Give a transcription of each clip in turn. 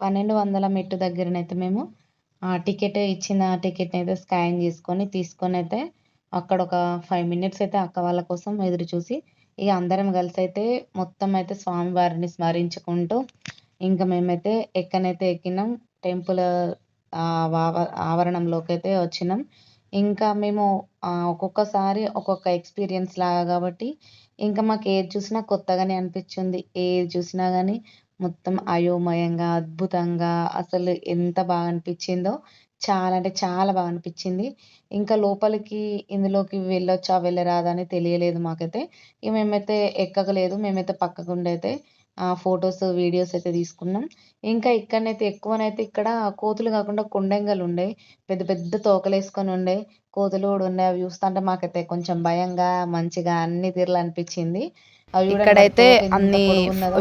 పన్నెండు వందల మెట్టు దగ్గరనైతే మేము టికెట్ ఇచ్చిన టికెట్ని అయితే స్కాన్ చేసుకొని తీసుకొని అయితే అక్కడ ఒక ఫైవ్ మినిట్స్ అయితే అక్క వాళ్ళ కోసం ఎదురు చూసి ఇక అందరం కలిసి అయితే మొత్తం అయితే స్వామివారిని స్మరించుకుంటూ ఇంకా మేమైతే ఎక్కనైతే ఎక్కినాం టెంపుల్ ఆవరణంలోకి అయితే వచ్చినాం. ఇంకా మేము ఒక్కొక్కసారి ఒక్కొక్క ఎక్స్పీరియన్స్ లాగా కాబట్టి ఇంకా మాకు ఏది చూసినా కొత్తగానే అనిపించింది. ఏది చూసినా కానీ మొత్తం అయోమయంగా అద్భుతంగా అసలు ఎంత బాగా అనిపించిందో చాలా అంటే చాలా బాగా అనిపించింది ఇంకా లోపలికి ఇందులోకి వెళ్ళొచ్చా వెళ్ళరాదా అని తెలియలేదు మాకైతే. ఇక మేమైతే ఎక్కకలేదు మేమైతే పక్కకుండైతే ఫొటోస్ వీడియోస్ అయితే తీసుకున్నాం. ఇంకా ఇక్కడనైతే ఎక్కువనైతే ఇక్కడ కోతులు కాకుండా కుండెంగలు ఉండే పెద్ద పెద్ద తోకలు వేసుకొని ఉండే కోతులు కూడా ఉండే అవి చూస్తుంటే మాకైతే కొంచెం భయంగా మంచిగా అన్ని తీరులు అనిపించింది ఇక్కడైతే అన్ని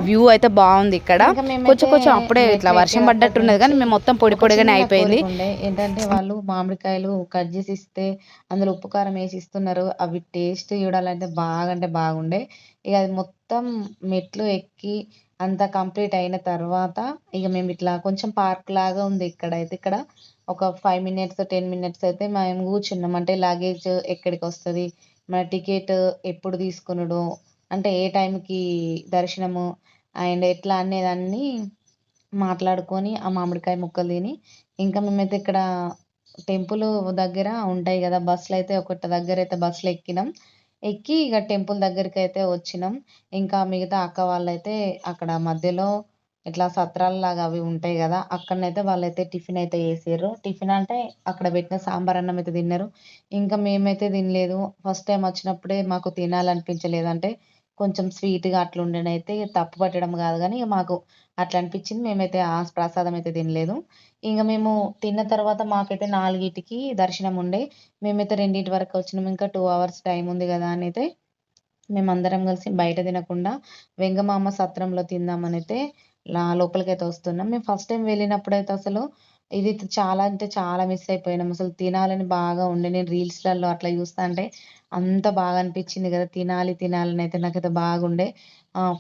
వ్యూ అయితే బాగుంది ఇక్కడ. కొంచెం కొంచెం అప్పుడే ఇట్లా వర్షం పడ్డట్టున్నది కానీ మేము మొత్తం పొడి పొడిగానే అయిపోయింది. ఏంటంటే వాళ్ళు మామిడికాయలు కట్ చేసి ఇస్తే అందులో ఉప్పు కారం వేసి ఇస్తున్నారు. అవి టేస్ట్ చూడాలంటే బాగా అంటే బాగుండే. ఇక అది మొత్తం మెట్లు ఎక్కి అంతా కంప్లీట్ అయిన తర్వాత ఇక మేము ఇట్లా కొంచెం పార్క్ లాగా ఉంది ఇక్కడ అయితే ఇక్కడ ఒక ఫైవ్ మినిట్స్ టెన్ మినిట్స్ అయితే మేము కూర్చున్నాం. అంటే లగేజ్ ఎక్కడికి వస్తుంది? మన టికెట్ ఎప్పుడు తీసుకునుడు? అంటే ఏ టైంకి దర్శనము అండ్ ఎట్లా అనేదాన్ని మాట్లాడుకొని ఆ మామిడికాయ ముక్కలు తిని ఇంకా మేమైతే ఇక్కడ టెంపుల్ దగ్గర ఉంటాయి కదా బస్సులు అయితే ఒకటి దగ్గర అయితే బస్సులు ఎక్కినాం. ఎక్కి ఇక టెంపుల్ దగ్గరికి అయితే వచ్చినాం. ఇంకా మిగతా అక్క వాళ్ళైతే అక్కడ మధ్యలో ఇట్లా సత్రాలలాగా అవి ఉంటాయి కదా అక్కడనైతే వాళ్ళైతే టిఫిన్ అయితే చేసారు టిఫిన్ అంటే అక్కడ పెట్టిన సాంబార్ అన్నం అయితే తిన్నారు. ఇంకా మేమైతే తినలేదు. ఫస్ట్ టైం వచ్చినప్పుడే మాకు తినాలనిపించలేదు. అంటే కొంచెం స్వీట్గా అట్లా ఉండేనైతే తప్పు పట్టడం కాదు కానీ మాకు అట్లా అనిపించింది. మేమైతే ఆ ప్రసాదం అయితే తినలేదు. ఇంకా మేము తిన్న తర్వాత మాకైతే నాలుగింటికి దర్శనం ఉండే. మేమైతే రెండింటి వరకు వచ్చినాం. ఇంకా టూ అవర్స్ టైం ఉంది కదా అని అయితే మేమందరం కలిసి బయట తినకుండా వెంగమామ సత్రంలో తిందామని అయితే లోపలికి అయితే వస్తున్నాం. మేము ఫస్ట్ టైం వెళ్ళినప్పుడు అయితే అసలు ఇది చాలా అంటే చాలా మిస్ అయిపోయినాం. అసలు తినాలని బాగా ఉండే నేను రీల్స్లలో అట్లా చూస్తా అంటే అంత బాగా అనిపించింది కదా తినాలి తినాలని అయితే నాకైతే బాగుండే.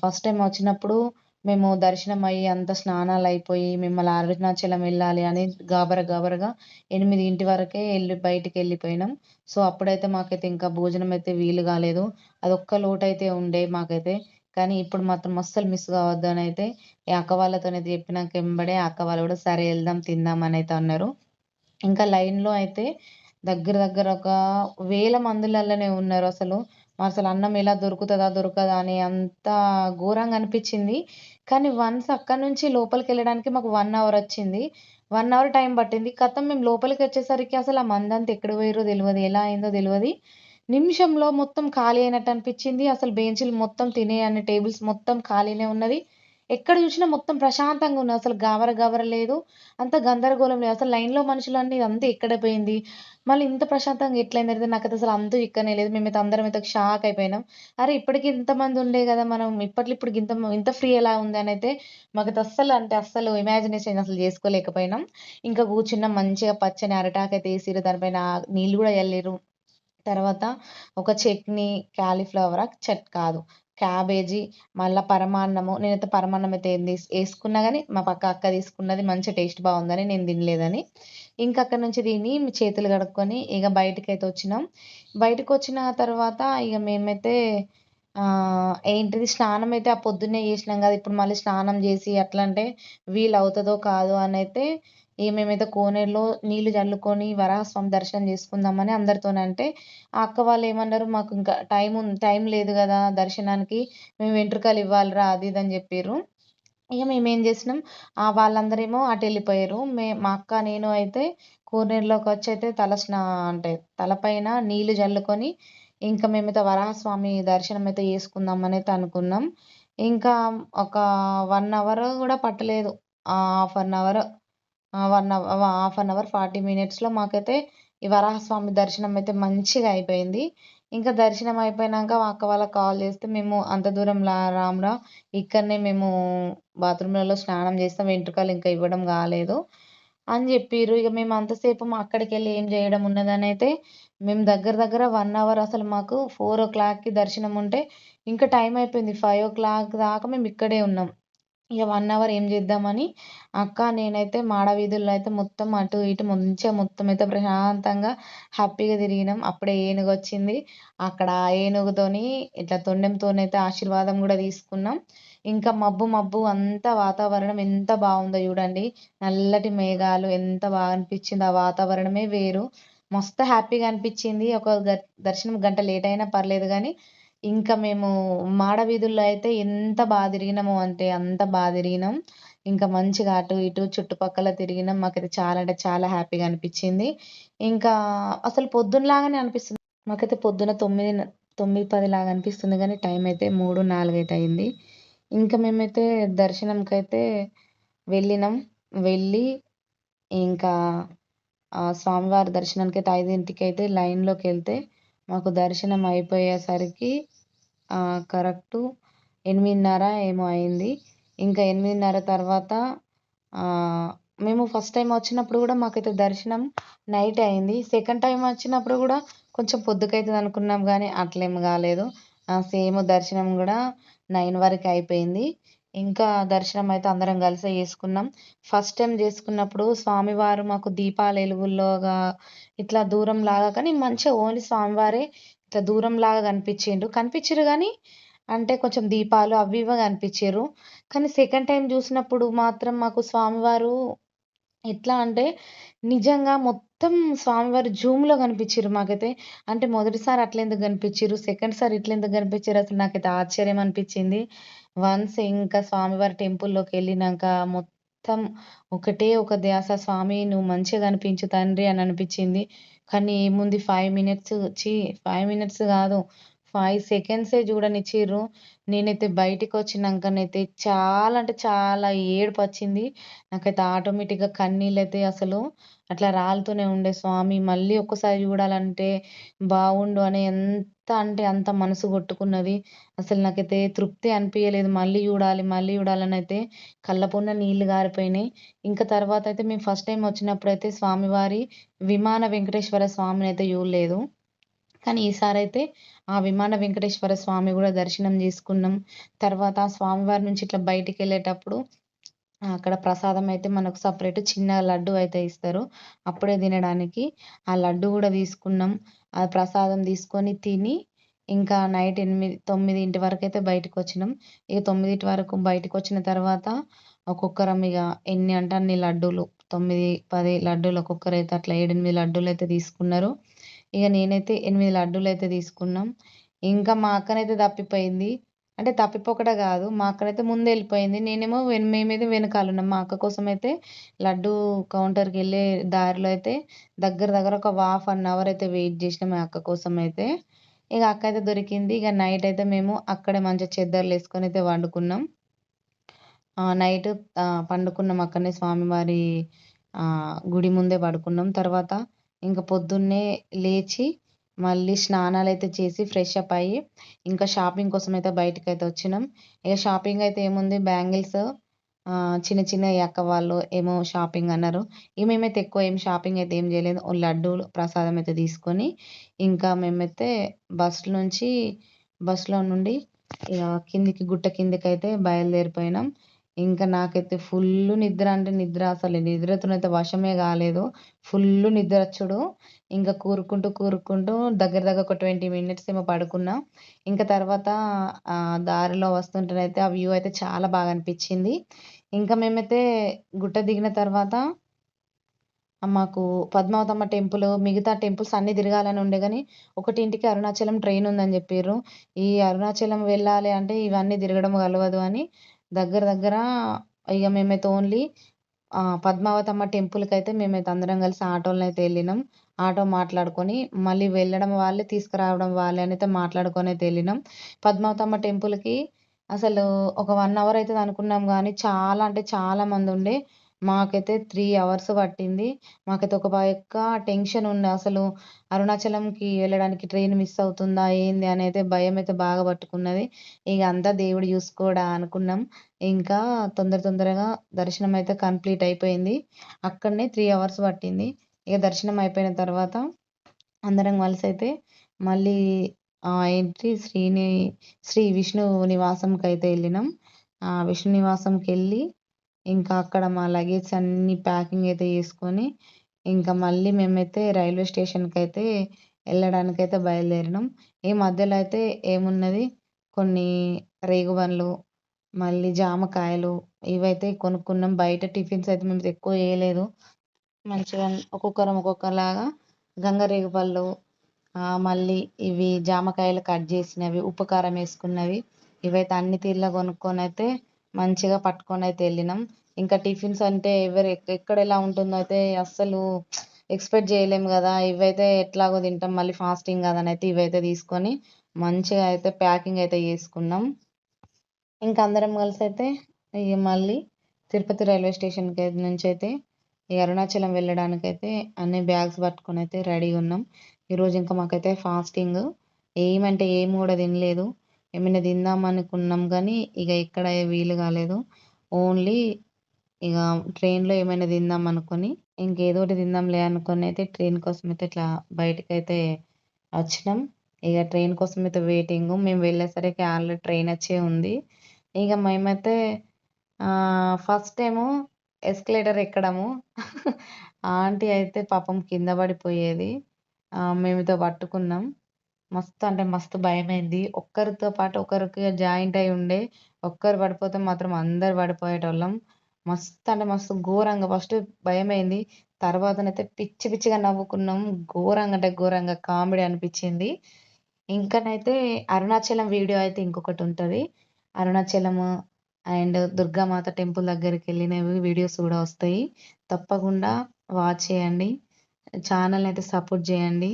ఫస్ట్ టైం వచ్చినప్పుడు మేము దర్శనం అయ్యి అంత స్నానాలు అయిపోయి మిమ్మల్ని అరుణాచలం వెళ్ళాలి అని గాబర గాబరగా ఎనిమిది ఇంటి వరకే వెళ్ళి బయటికి వెళ్ళిపోయినాం. సో అప్పుడైతే మాకైతే ఇంకా భోజనం అయితే వీలు కాలేదు. అదొక్క లోటు అయితే ఉండే మాకైతే. కానీ ఇప్పుడు మాత్రం అస్సలు మిస్ కావద్దు అని అయితే ఈ అక్క వాళ్ళతోనైతే చెప్పినాక వెంబడే అక్క వాళ్ళు కూడా సరే వెళ్దాం తిందాం అని అయితే అన్నారు. ఇంకా లైన్లో అయితే దగ్గర దగ్గర ఒక వేల మందులలోనే ఉన్నారు అసలు. అసలు అన్నం ఎలా దొరుకుతుందా దొరకదా అని అంత ఘోరంగా అనిపించింది. కానీ వన్స్ అక్కడ నుంచి లోపలికి వెళ్ళడానికి మాకు వన్ అవర్ వచ్చింది. వన్ అవర్ టైం పట్టింది. కథం మేము లోపలికి వచ్చేసరికి అసలు ఆ మందంతా ఎక్కడ పోయారో తెలియదు ఎలా అయిందో తెలియదు నిమిషంలో మొత్తం ఖాళీ అయినట్టు అనిపించింది. అసలు బెంచీలు మొత్తం తినే అన్ని టేబుల్స్ మొత్తం ఖాళీనే ఉన్నది. ఎక్కడ చూసినా మొత్తం ప్రశాంతంగా ఉన్నది అసలు గావర గావర లేదు. అంత గందరగోళం లేదు. అసలు లైన్లో మనుషులన్నీ అంతా ఎక్కడ పోయింది? మళ్ళీ ఇంత ప్రశాంతంగా ఎట్లయింది నాకు అసలు అంతూ ఇక్కనే లేదు. మేమైతే అందరం అయితే షాక్ అయిపోయినాం. అరే ఇప్పటికి ఇంతమంది ఉండే కదా మనం. ఇప్పట్లో ఇప్పుడు ఇంత ఇంత ఫ్రీ ఎలా ఉంది అని అయితే మాకు అస్సలు అంటే అస్సలు ఇమాజినేషన్ అసలు చేసుకోలేకపోయినాం. ఇంకా కూర్చున్నాం. మంచిగా పచ్చని అరటాకైతే అయితే వేసిరు దానిపైన నీళ్ళు కూడా వెళ్ళారు తర్వాత ఒక చట్నీ క్యాలీఫ్లవర్? చట్ కాదు. క్యాబేజీ మళ్ళీ పరమాన్నము. నేనైతే పరమాన్నం అయితే ఏం తీసు వేసుకున్నా కానీ మా పక్క అక్క తీసుకున్నది మంచి టేస్ట్ బాగుందని నేను తినలేదని. ఇంకా అక్కడ నుంచి తిని చేతులు కడుక్కొని ఇక బయటకు అయితే వచ్చినాం. బయటకు వచ్చిన తర్వాత ఇక మేమైతే ఏంటిది స్నానం అయితే ఆ పొద్దున్నే చేసినాం కదా ఇప్పుడు మళ్ళీ స్నానం చేసి అట్లా అంటే వీలు అవుతుందో కాదో అని అయితే ఇక మేమైతే కోనేరులో నీళ్ళు చల్లుకొని వరాహస్వామి దర్శనం చేసుకుందామని అందరితోనంటే ఆ అక్క వాళ్ళు ఏమన్నారు మాకు ఇంకా టైం టైం లేదు కదా దర్శనానికి మేము వెంట్రుకలు ఇవ్వాలిరా అది ఇది అని చెప్పారు ఇక మేము ఏం చేసినాం వాళ్ళందరేమో అటు వెళ్ళిపోయారు. మే మా అక్క నేను అయితే కోనేరులోకి వచ్చి అయితే తల స్నా అంటే తలపైన నీళ్ళు చల్లుకొని ఇంకా మేమైతే వరాహస్వామి దర్శనం అయితే చేసుకుందామని అయితే అనుకున్నాం. ఇంకా ఒక వన్ అవర్ కూడా పట్టలేదు. Half an hour one hour half an hour forty మినిట్స్లో మాకైతే ఈ వరాహస్వామి దర్శనం అయితే మంచిగా అయిపోయింది. ఇంకా దర్శనం అయిపోయినాక అక్క వాళ్ళకి కాల్ చేస్తే మేము అంత దూరం రామురా ఇక్కడనే మేము బాత్రూమ్లలో స్నానం చేస్తాం వెంట్రుకలు ఇంకా ఇవ్వడం కాలేదు అని చెప్పిర్రు. ఇక మేము అంతసేపు అక్కడికి వెళ్ళి ఏం చేయడం ఉన్నదని అయితే మేము దగ్గర దగ్గర వన్ అవర్ అసలు మాకు ఫోర్ ఓ క్లాక్కి దర్శనం ఉంటే ఇంకా టైం అయిపోయింది. ఫైవ్ ఓ క్లాక్ దాకా మేము ఇక్కడే ఉన్నాం. ఇక వన్ అవర్ ఏం చేద్దామని అక్క నేనైతే మాడ వీధుల్లో అయితే మొత్తం అటు ఇటు మంచిగా మొత్తం అయితే ప్రశాంతంగా హ్యాపీగా తిరిగినాం. అప్పుడే ఏనుగు వచ్చింది. అక్కడ ఏనుగుతోని ఇట్లా తొండెంతోనైతే ఆశీర్వాదం కూడా తీసుకున్నాం. ఇంకా మబ్బు మబ్బు అంతా వాతావరణం ఎంత బాగుందో చూడండి. నల్లటి మేఘాలు ఎంత బాగా అనిపించింది. ఆ వాతావరణమే వేరు. మస్తు హ్యాపీగా అనిపించింది. ఒక దర్శనం గంట లేట్ అయినా పర్లేదు కానీ ఇంకా మేము మాడ వీధుల్లో అయితే ఎంత బాగా తిరిగినాము అంటే అంత బాగా తిరిగినాం. ఇంకా మంచిగా అటు ఇటు చుట్టుపక్కల తిరిగినాం. మాకైతే చాలా అంటే చాలా హ్యాపీగా అనిపించింది. ఇంకా అసలు పొద్దున్నలాగానే అనిపిస్తుంది. మాకైతే పొద్దున తొమ్మిది తొమ్మిది పది లాగా అనిపిస్తుంది కానీ టైం అయితే మూడు నాలుగు అయితే అయింది. ఇంకా మేమైతే దర్శనంకైతే వెళ్ళినాం. వెళ్ళి ఇంకా స్వామివారి దర్శనానికి అయితే ఐదింటికి అయితే లైన్లోకి వెళ్తే మాకు దర్శనం అయిపోయేసరికి కరెక్టు ఎనిమిదిన్నర ఏమో అయింది. ఇంకా ఎనిమిదిన్నర తర్వాత మేము ఫస్ట్ టైం వచ్చినప్పుడు కూడా మాకైతే దర్శనం నైట్ అయింది. సెకండ్ టైం వచ్చినప్పుడు కూడా కొంచెం పొద్దుకైతుంది అనుకున్నాం కానీ అట్లేం కాలేదు. సేమ్ దర్శనం కూడా నైన్ వరకు అయిపోయింది. ఇంకా దర్శనం అయితే అందరం కలిసే చేసుకున్నాం. ఫస్ట్ టైం చేసుకున్నప్పుడు స్వామివారు మాకు దీపాల వెలుగుల్లోగా ఇట్లా దూరం లాగా కానీ మంచిగా ఓన్లీ స్వామివారే ఇట్లా దూరం లాగా కనిపించిండు. కనిపించారు కానీ అంటే కొంచెం దీపాలు అవి ఇవి కనిపించారు కానీ సెకండ్ టైం చూసినప్పుడు మాత్రం మాకు స్వామివారు ఎట్లా అంటే నిజంగా మొత్తం స్వామివారు జూమ్లో కనిపించారు మాకైతే. అంటే మొదటిసారి అట్లా ఎందుకు కనిపించారు సెకండ్ సారి ఇట్లా ఎందుకు కనిపించారు అసలు నాకైతే ఆశ్చర్యం అనిపించింది. వన్స్ ఇంకా స్వామివారి టెంపుల్లోకి వెళ్ళినాక మొత్తం ఒకటే ఒక ధ్యాస స్వామి నువ్వు మంచిగా కనిపించు తండ్రి అని అనిపించింది. కానీ ఏముంది ఫైవ్ మినిట్స్ వచ్చి ఫైవ్ మినిట్స్ కాదు. ఫైవ్ సెకండ్సే చూడనిచ్చిర్రు. నేనైతే బయటికి వచ్చినాకనైతే చాలా అంటే చాలా ఏడుపు వచ్చింది నాకైతే ఆటోమేటిక్గా కన్నీళ్ళు అయితే అసలు అట్లా రాలుతూనే ఉండే స్వామి. మళ్ళీ ఒక్కసారి చూడాలంటే బాగుండు అని ఎంత అంటే అంత మనసు కొట్టుకున్నది. అసలు నాకైతే తృప్తి అనిపించలేదు మళ్ళీ చూడాలి మళ్ళీ చూడాలని అయితే కళ్ళపున్న నీళ్ళు గారిపోయినాయి. ఇంకా తర్వాత అయితే మేము ఫస్ట్ టైం వచ్చినప్పుడు అయితే స్వామివారి విమాన వెంకటేశ్వర స్వామిని అయితే చూడలేదు. కానీ ఈసారి అయితే ఆ విమాన వెంకటేశ్వర స్వామి కూడా దర్శనం చేసుకున్నాం. తర్వాత ఆ స్వామివారి నుంచి ఇట్లా బయటికి వెళ్ళేటప్పుడు అక్కడ ప్రసాదం అయితే మనకు సపరేట్ చిన్న లడ్డు అయితే ఇస్తారు. అప్పుడే తినడానికి ఆ లడ్డు కూడా తీసుకున్నాం. ఆ ప్రసాదం తీసుకొని తిని ఇంకా నైట్ ఎనిమిది తొమ్మిదింటి వరకు అయితే బయటకు వచ్చినాం. ఇక తొమ్మిదింటి వరకు బయటకు వచ్చిన తర్వాత ఒక్కొక్కరం ఇక ఎన్ని అంటే అన్ని లడ్డూలు తొమ్మిది పది లడ్డూలు ఒక్కొక్కరు అయితే అట్లా ఏడెనిమిది లడ్డూలు అయితే తీసుకున్నారు. ఇక నేనైతే ఎనిమిది లడ్డూలు అయితే తీసుకున్నాం. ఇంకా మా అక్కనైతే తప్పిపోయింది. అంటే తప్పిపోకట కాదు మా అక్కనైతే ముందు వెళ్ళిపోయింది. నేనేమో మేమైతే వెనకాల ఉన్నాం. మా అక్క కోసం అయితే లడ్డు కౌంటర్కి వెళ్ళే దారిలో అయితే దగ్గర దగ్గర ఒక హాఫ్ అన్ అవర్ అయితే వెయిట్ చేసినాం మా అక్క కోసం అయితే ఇక అక్క అయితే దొరికింది. ఇక నైట్ అయితే మేము అక్కడే మంచిగా చెద్దర్లు వేసుకొని అయితే వండుకున్నాం. నైట్ పండుకున్నాం అక్కడనే స్వామివారి గుడి ముందే పడుకున్నాం. తర్వాత ఇంకా పొద్దున్నే లేచి మళ్ళీ స్నానాలు అయితే చేసి ఫ్రెష్ అప్ అయ్యి ఇంకా షాపింగ్ కోసం అయితే బయటకు అయితే వచ్చినాం. ఇక షాపింగ్ అయితే ఏముంది? బ్యాంగిల్స్ చిన్న చిన్న అక్క వాళ్ళు ఏమో షాపింగ్ అన్నారు. ఇక మేమైతే ఎక్కువ ఏం షాపింగ్ అయితే ఏం చేయలేదు. లడ్డూలు ప్రసాదం అయితే తీసుకొని ఇంకా మేమైతే బస్ నుంచి బస్సులో నుండి ఇక కిందికి గుట్ట కిందికి అయితే బయలుదేరిపోయినాం. ఇంకా నాకైతే ఫుల్ నిద్ర అంటే నిద్ర అసలు నిద్రతోనైతే వశమే కాలేదు. ఫుల్ నిద్ర వచ్చుడు. ఇంకా కూరుకుంటూ కూరుకుంటూ దగ్గర దగ్గర ఒక ట్వంటీ మినిట్స్ ఏమో పడుకున్నా. ఇంకా తర్వాత దారిలో వస్తుంటేనైతే ఆ వ్యూ అయితే చాలా బాగా అనిపించింది. ఇంకా మేమైతే గుట్ట దిగిన తర్వాత మాకు పద్మావతమ్మ టెంపుల్ మిగతా టెంపుల్స్ అన్నీ తిరగాలని ఉండే కానీ ఒకటింటికి అరుణాచలం ట్రైన్ ఉందని చెప్పారు ఈ అరుణాచలం వెళ్ళాలి అంటే ఇవన్నీ తిరగడం కలవదు అని దగ్గర దగ్గర ఇక మేమైతే ఓన్లీ పద్మావతమ్మ టెంపుల్కి అయితే మేమైతే అందరం కలిసి ఆటోలను అయితే వెళ్ళినాం. ఆటో మాట్లాడుకొని మళ్ళీ వెళ్ళడం వాళ్ళే తీసుకురావడం వాళ్ళే అని అయితే మాట్లాడుకొని అయితే వెళ్ళినాం. పద్మావతమ్మ టెంపుల్కి అసలు ఒక వన్ అవర్ అవుతుంది అనుకున్నాం కానీ చాలా అంటే చాలా మంది ఉండే. మాకైతే త్రీ అవర్స్ పట్టింది. మాకైతే ఒక యొక్క టెన్షన్ ఉండే అసలు. అరుణాచలంకి వెళ్ళడానికి ట్రైన్ మిస్ అవుతుందా ఏంది అని అయితే భయం అయితే బాగా పట్టుకున్నది. ఇక అంతా దేవుడు చూసుకోడా అనుకున్నాం. ఇంకా తొందర తొందరగా దర్శనం అయితే కంప్లీట్ అయిపోయింది. అక్కడనే త్రీ అవర్స్ పట్టింది. ఇక దర్శనం అయిపోయిన తర్వాత అందరం కలిసి అయితే మళ్ళీ ఏంటి శ్రీని శ్రీ విష్ణు నివాసంకి అయితే వెళ్ళినాం. విష్ణు నివాసంకి వెళ్ళి ఇంకా అక్కడ మా లగేజ్ అన్ని ప్యాకింగ్ అయితే చేసుకొని ఇంకా మళ్ళీ మేమైతే రైల్వే స్టేషన్కి అయితే వెళ్ళడానికి అయితే బయలుదేరినాం. ఈ మధ్యలో అయితే ఏమున్నది? కొన్ని రేగుబండ్లు మళ్ళీ జామకాయలు ఇవైతే కొనుక్కున్నాం. బయట టిఫిన్స్ అయితే మేము ఎక్కువ చేయలేదు. మంచిగా ఒక్కొక్కరం ఒక్కొక్కలాగా గంగరేగుపళ్ళు మళ్ళీ ఇవి జామకాయలు కట్ చేసినవి ఉప్పు కారం వేసుకున్నవి ఇవైతే అన్ని తీరులో కొనుక్కొని అయితే మంచిగా పట్టుకొని అయితే వెళ్ళినాం. ఇంకా టిఫిన్స్ అంటే ఎవరు ఎక్కడ ఎలా ఉంటుందో అయితే అస్సలు ఎక్స్పెక్ట్ చేయలేము కదా. ఇవైతే ఎట్లాగో తింటాం మళ్ళీ ఫాస్టింగ్ కదా అని అయితే ఇవైతే తీసుకొని మంచిగా అయితే ప్యాకింగ్ అయితే చేసుకున్నాం. ఇంకా అందరం కలిసి అయితే ఇక మళ్ళీ తిరుపతి రైల్వే స్టేషన్కి నుంచి అయితే ఈ అరుణాచలం వెళ్ళడానికి అయితే అన్ని బ్యాగ్స్ పట్టుకొని అయితే రెడీగా ఉన్నాం. ఈరోజు ఇంకా మాకైతే ఫాస్టింగ్. ఏమంటే ఏం కూడా తినలేదు. ఏమైనా తిందాం అనుకున్నాం కానీ ఇక ఎక్కడ వీలు కాలేదు. ఓన్లీ ఇక ట్రైన్లో ఏమైనా తిందాం అనుకొని ఇంకేదో ఒకటి తిందాంలే అనుకొని అయితే ట్రైన్ కోసం అయితే ఇట్లా బయటకు అయితే వచ్చినాం. ఇక ట్రైన్ కోసం అయితే వెయిటింగ్ మేము వెళ్ళేసరికి ఆల్రెడీ ట్రైన్ వచ్చే ఉంది. ఇక మేమైతే ఫస్ట్ టైము ఎస్కలేటర్ ఎక్కడము. ఆంటీ అయితే పాపం కింద పడిపోయేది. మేమితో పట్టుకున్నాం. మస్తు అంటే మస్తు భయమైంది. ఒక్కరితో పాటు ఒకరికి జాయింట్ అయి ఉండే ఒక్కరు పడిపోతే మాత్రం అందరు పడిపోయేటోళ్ళం. మస్తు అంటే మస్తు ఘోరంగా ఫస్ట్ భయమైంది. తర్వాతనైతే పిచ్చి పిచ్చిగా నవ్వుకున్నాం. ఘోరంగా అంటే ఘోరంగా కామెడీ అనిపించింది. ఇంకనైతే అరుణాచలం వీడియో అయితే ఇంకొకటి ఉంటుంది. అరుణాచలం అండ్ దుర్గామాత టెంపుల్ దగ్గరికి వెళ్ళినవి వీడియోస్ కూడా వస్తాయి. తప్పకుండా వాచ్ చేయండి. ఛానల్ని అయితే సపోర్ట్ చేయండి.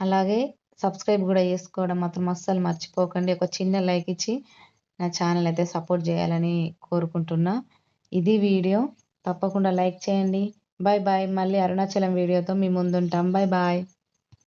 అలాగే సబ్స్క్రైబ్ కూడా చేసుకోవడం మాత్రం అస్సలు మర్చిపోకండి. ఒక చిన్న లైక్ ఇచ్చి నా ఛానల్ అయితే సపోర్ట్ చేయాలని కోరుకుంటున్నా. ఇది వీడియో. తప్పకుండా లైక్ చేయండి. బాయ్ బాయ్ మళ్ళీ అరుణాచలం వీడియోతో మీ ముందుంటాం. Bye bye